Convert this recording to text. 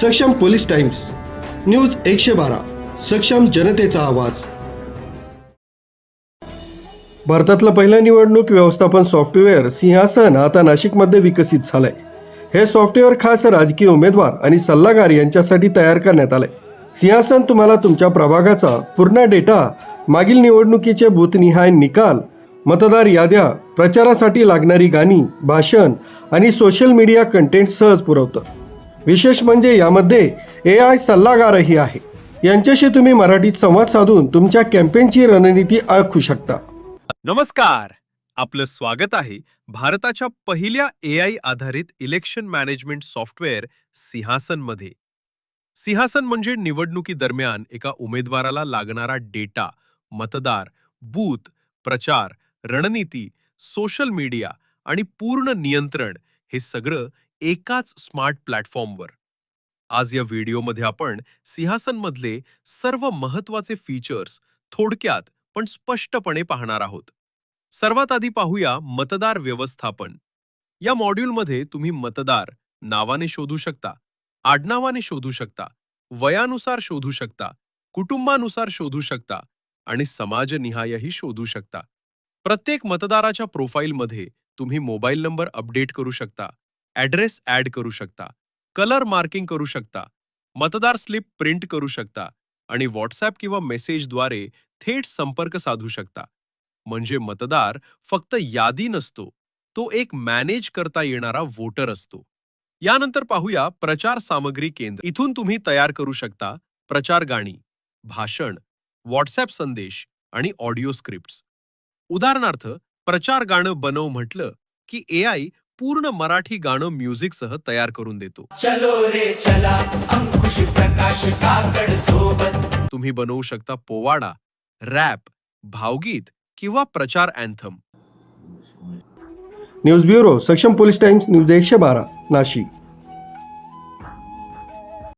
सक्षम police times news एकशे बारा सक्षम जनतेचा आवाज. भारतातलं पहिलं निवडणूक व्यवस्थापन सॉफ्टवेअर सिंहासन आता नाशिकमध्ये विकसित झालंय. हे सॉफ्टवेअर खास राजकीय उमेदवार आणि सल्लागार यांच्यासाठी तयार करण्यात आलंय. सिंहासन तुम्हाला तुमच्या प्रभागाचा पूर्ण डेटा मागील निवडणुकीचे बूथनिहाय निकाल मतदार याद्या प्रचारासाठी लागणारी गाणी भाषण आणि सोशल मीडिया कंटेंट सहज पुरवतं. विशेष म्हणजे यामध्ये ए आय सल्लागारही आहे. यांच्याशी तुम्ही मराठीत संवाद साधून तुमच्या कॅम्पेनची रणनीती आखू शकता. नमस्कार. आपलं स्वागत आहे भारताच्या पहिल्या ए आय आधारित इलेक्शन मॅनेजमेंट सॉफ्टवेअर सिंहासनमध्ये. सिंहासन म्हणजे निवडणुकी दरम्यान एका उमेदवाराला लागणारा डेटा मतदार बूथ प्रचार रणनीती सोशल मीडिया आणि पूर्ण नियंत्रण हे सगळं एकाच स्मार्ट प्लॅटफॉर्मवर. आज या व्हिडिओमध्ये आपण सिंहासनमधले सर्व महत्त्वाचे फीचर्स थोडक्यात पण स्पष्टपणे पाहणार आहोत. सर्वात आधी पाहूया मतदार व्यवस्थापन. या मॉड्यूलमध्ये तुम्ही मतदार नावाने शोधू शकता आडनावाने शोधू शकता वयानुसार शोधू शकता कुटुंबानुसार शोधू शकता आणि समाजनिहायही शोधू शकता. प्रत्येक मतदाराच्या प्रोफाईलमध्ये तुम्ही मोबाईल नंबर अपडेट करू शकता. ॲड्रेस ॲड करू शकता कलर मार्किंग करू शकता मतदार स्लिप प्रिंट करू शकता आणि व्हॉट्सॲप किंवा मेसेजद्वारे थेट संपर्क साधू शकता. म्हणजे मतदार फक्त यादी नसतो तो एक मॅनेज करता येणारा वोटर असतो. यानंतर पाहूया प्रचार सामग्री केंद्र. इथून तुम्ही तयार करू शकता प्रचार गाणी भाषण व्हॉट्सॲप संदेश आणि ऑडिओ स्क्रिप्ट्स. उदाहरणार्थ प्रचार गाणं बनव म्हटलं की ए आय पूर्ण मराठी गाणं म्युझिकसह तयार करून देतो. चलो रे चला अंकुश प्रकाश काकड सोबत. तुम्ही बनवू शकता पोवाडा रॅप भावगीत किंवा प्रचार anthem. News bureau Saksham police times news एकशे बारा नाशिक.